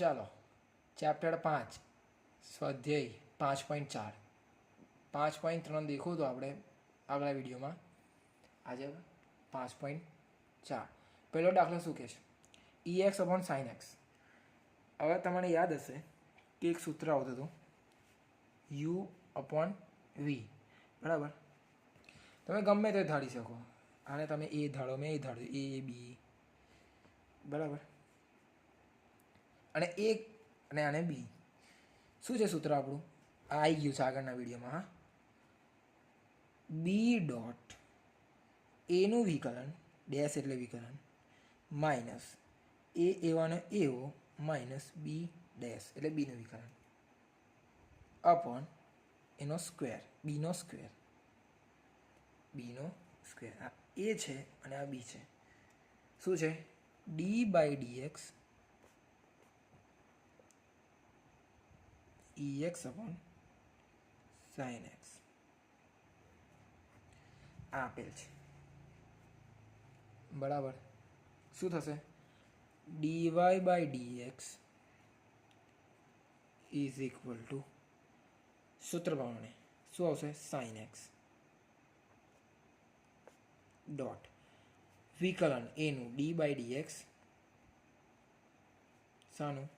ચાલો ચેપ્ટર પાંચ, સ્વાધ્યાય પાંચ પોઈન્ટ ચાર. પાંચ પોઈન્ટ ત્રણ દેખું તો આપણે આગલા વિડીયોમાં. આજે પાંચ પોઈન્ટ ચાર. પહેલો દાખલો શું કહે છે e x upon sine x હવે તમને યાદ હશે કે એક સૂત્ર આવતું હતું. યુ અપોન વી બરાબર? તમે ગમે તે ધાડી શકો. આને તમે એ ધાડો મેં એ ધાડ્યું એ, બી. બરાબર? અને એ અને આને બી શું છે સૂત્ર આપણું? આ આવી ગયું છે આગળના વિડીયોમાં, હા. બી ડોટ એનું વિકલન, ડેશ એટલે વિકલન, માઇનસ એ એવાનો એવો માઇનસ બી ડેશ એટલે બીનું વિકલન. અપોન એનો સ્ક્વેર બીનો સ્ક્વેર. બીનો સ્ક્વેર. આ એ છે અને આ બી છે. શું છે? D by D E X upon sine X આ આપેલ છે બરાબર. શું થશે? DY by D X is equal to સૂત્ર પ્રમાણે. શું આવશે? સાઇન એક્સ ડોટ વિકલન એનું ડી બાય ડી એક્સ શાનું?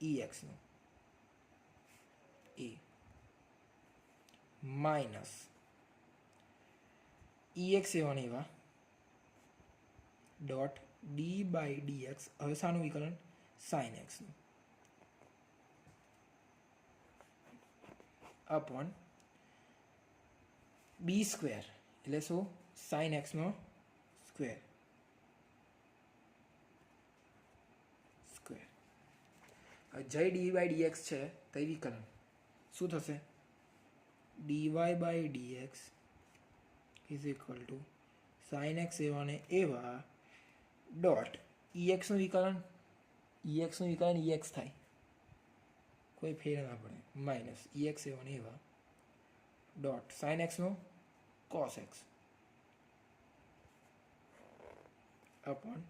ઈ એક્સનું એ માઇનસ ઈ એક્સ એવા ને એવા. Dot d by d x હવે શાનું વિકલન સાઇન એક્સનું અપોન બી સ્ક્વેર એટલે શું? સાઇન એક્સનો સ્ક્વેર સ્ક્વેર જય ડી બાય ડીએક્સ છે તે વિકલન. શું થશે? DY by D X is equal to sine X એવા ને એવા ડોટ ઈ એક્સનું વિકલન ઈ એક્સનું વિકલન ઈ એક્સ થાય. કોઈ ફેર ના પડે. માઇનસ ઈ એક્સ એવા dot sine એક્સનું cos x upon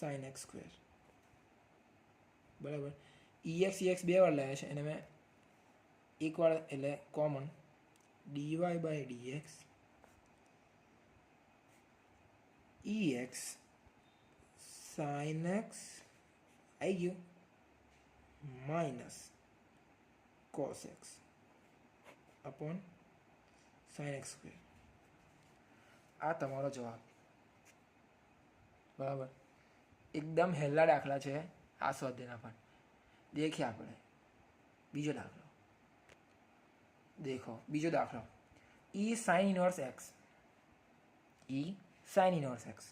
sine x square બરાબર? ઈ એક્સ ઈ એક્સ બે વાર લાવ્યા છે. એને મેં એક વાર એટલે common d y by d x e x sine x આવી ગયું minus cos x upon sine x square આ તમારો જવાબ. બરાબર? એકદમ હેલ્લા દાખલા છે આ સ્વાધ્યાયના પણ દેખીએ આપણે. બીજો દાખલો. દેખો બીજો દાખલો e sine inverse x e sine inverse x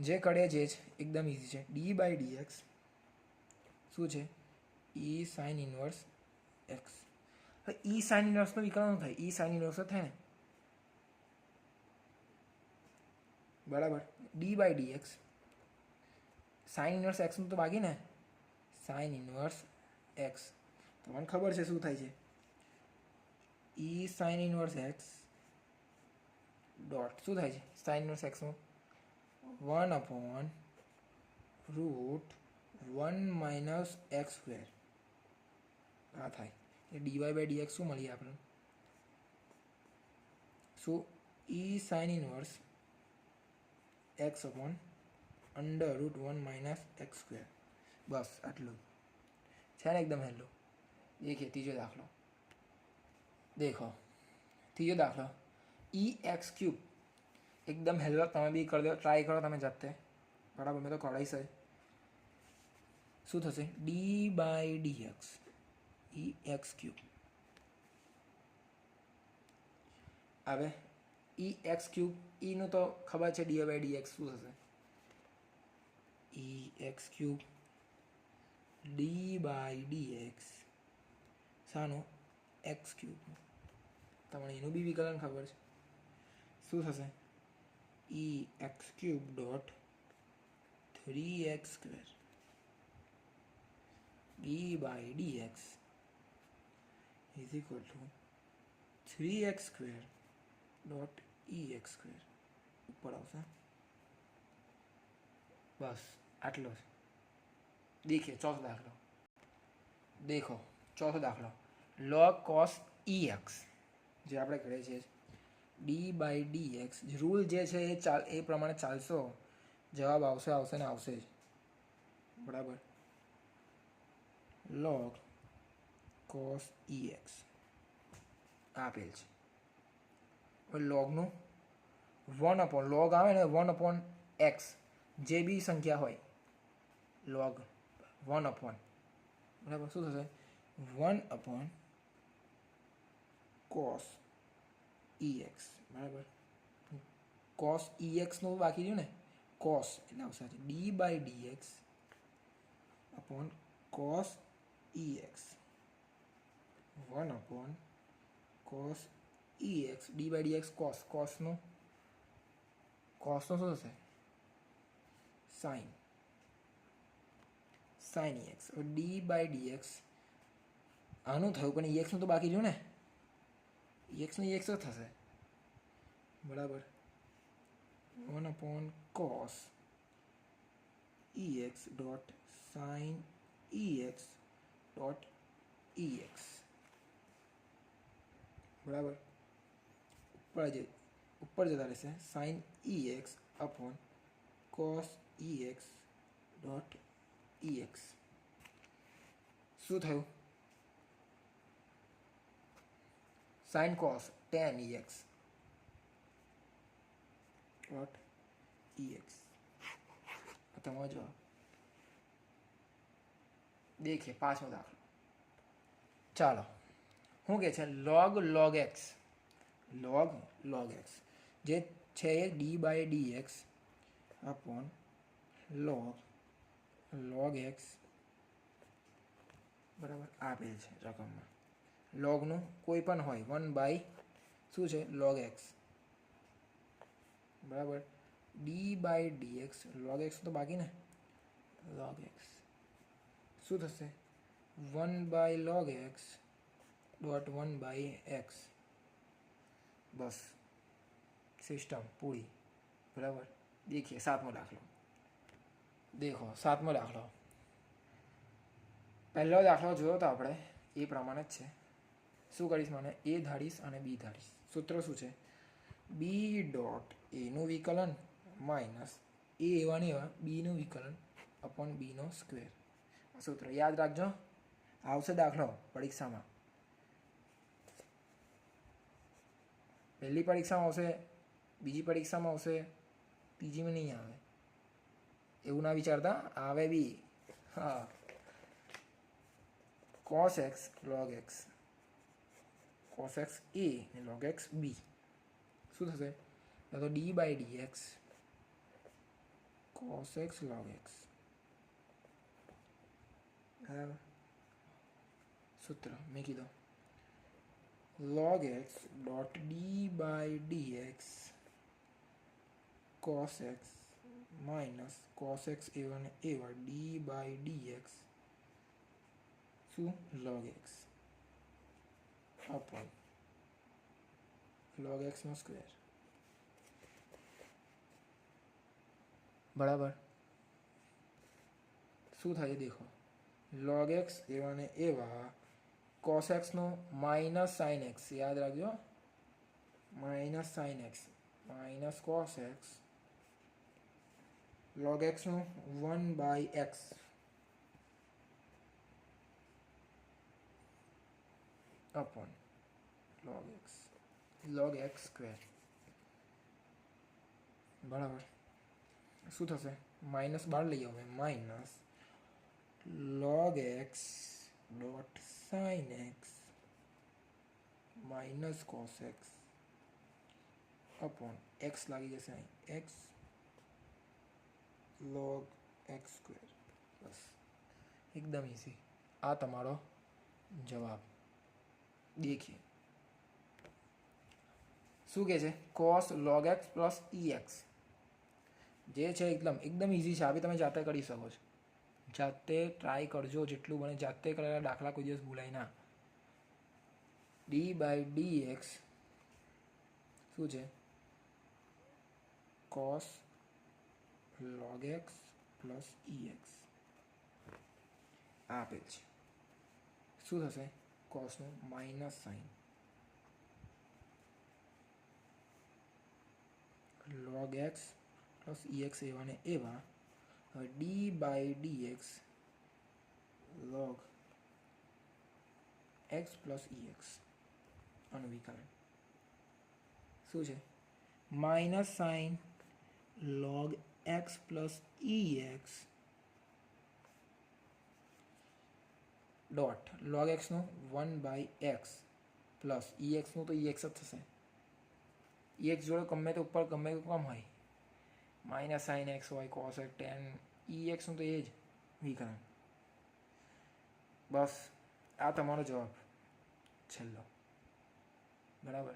જે કડે જે છે એકદમ ઇઝી છે ડી બાય ડી એક્સ શું છે ઈ સાઇન ઇનવર્સ એક્સ હવે ઈ સાઇન ઇનવર્સનો વિકલન શું થાય ઈ સાઇન ઇનવર્સ જ થાય ને બરાબર d by d x sine inverse એક્સનું તો બાકી ને સાઇન ઇનવર્સ એક્સ તમને ખબર છે શું થાય છે e sine inverse x dot શું થાય છે? Sine inverse એક્સનું one upon root one minus x square આ થાય. એ ડીવાય બાય ડીએક્સ શું મળીએ આપણે શું e sine inverse x upon under root one minus x square બસ, આટલું. છે ને એકદમ હેલો? દેખીએ ત્રીજો દાખલો. દેખો. ત્રીજો દાખલો. ઈ એક્સ ક્યુબ એકદમ હેલ્પ તમે બી કરી દો ટ્રાય કરો તમે જાતે. બરાબર, મેં તો કરાવીશ છે શું થશે? D by d x e x cube હવે ઈ એક્સ ક્યુબ ઈનું તો ખબર છે ડી બાય ડી એક્સ શું થશે? E x cube d by d x શાનું? X cube તમને એનું બી વિકલન ખબર છે? શું થશે? E x cube dot three x square d by d x is equal to three x square dot e x square ઉપર આવશે. બસ, આટલો છે. દેખીએ, ચોથો દાખલો. દેખો, ચોથો દાખલો. Log cos એક્સ જે આપણે કરીએ છીએ. D by d x rule જે છે એ ચાલ, એ પ્રમાણે ચાલશો. જવાબ આવશે આવશે ને આવશે જ. બરાબર? લોગ કોસ ઈ એક્સ આપેલ છે. હવે લોગનું વન અપોન લોગ આવે ને વન અપોન એક્સ જે બી સંખ્યા હોય લોગ વન અપોન બરાબર? શું થશે? વન અપોન કોસ ex બરાબર? કોસનું બાકી રહ્યું ને? કોસ એટલે આવશે d by d x upon cos ex one upon cos ex d by d x cos કોસનું કોસનું શું થશે? Sine sine x d by d x આનું થયું, પણ એક્સનું તો બાકી રહ્યું ને? એક્સ જ થશે બરાબર one upon cos ex dot sine ex dot ex બરાબર ઉપર જે ઉપર જતા રહેશે sine ex upon cos ex dot ex શું થયું sine cos tan ex. What? Ex. આ તમારો જવાબ દેખીએ પાંચમો દાખલો ચાલો શું કે છે log log x log log x જે છે એ d by d x upon log log x બરાબર આપેલ છે રકમમાં લોગનું કોઈ પણ હોય વન બાય શું છે? લોગ એક્સ બરાબર? D by d x log x તો બાકી ને? લોગ એક્સ શું થશે? One by log x dot one by x bus. System પૂરી. બરાબર? દેખીએ, સાતમો દાખલો. દેખો, સાતમો દાખલો. પહેલો દાખલો જોયો તો આપણે, એ પ્રમાણે જ છે. શું કરીશ મને? એ ધારીશ અને બી ધારીશ. સૂત્ર શું છે? બી ડોટ એનું વિકલન માઇનસ એ એવા ને એવા બીનું વિકલન અપોન બીનો સ્ક્વેર. સૂત્ર યાદ રાખજો. આવશે દાખલો પરીક્ષામાં. પહેલી પરીક્ષામાં આવશે, બીજી પરીક્ષામાં આવશે ત્રીજીમાં નહીં આવે. એવું ના વિચારતા? આવે બી. હા. Cos x log x cos x એ અને લોગ એક્સ બી શું થશે તો d by d x cos x log x બરાબર સૂત્ર મેં કીધું log x dot d by dx cos x minus cos x a1 a1 d by dx શું log x. upon log x નો સ્ક્વેર બરાબર. શું થાય દેખો. Log x એવા ને એવા કોસ એક્સનું માઇનસ સાઇન એક્સ યાદ રાખજો. Minus sine x minus x. X log એક્સનું one by x upon log x square બરાબર શું થશે માઇનસ બાર લઈ આવે minus log x dot sin x minus cos x upon x લાગી જશે અહીં x log x સ્ક્વેર બસ એકદમ ઇઝી આ તમારો જવાબ દેખીએ શું કહે છે? Cos log x plus ex જે છે એકદમ એકદમ ઇઝી છે. આ બી તમે જાતે કરી શકો છો. જાતે ટ્રાય કરજો જેટલું બને. જાતે કરેલા દાખલા કોઈ દિવસ ભૂલાય ના. ડી બાય ડી એક્સ શું છે? Cos log x plus e x આપેલ છે. શું થશે? કોસનું minus sine log x plus ex એવા ને એવા હવે d by d x log x plus ex આનું વિકલન શું છે? Minus sine log x plus ex dot log એક્સનું one by x plus e એક્સનું તો ex જ થશે. Ex જોડે ગમે તે ઉપર ગમે તે કમ હોય. માઇનસ સાઇન એક્સ હોય કોસ ટેન ઈ એક્સનું તો એ જ વિકલન. બસ, આ તમારો જવાબ. છેલ્લો. બરાબર?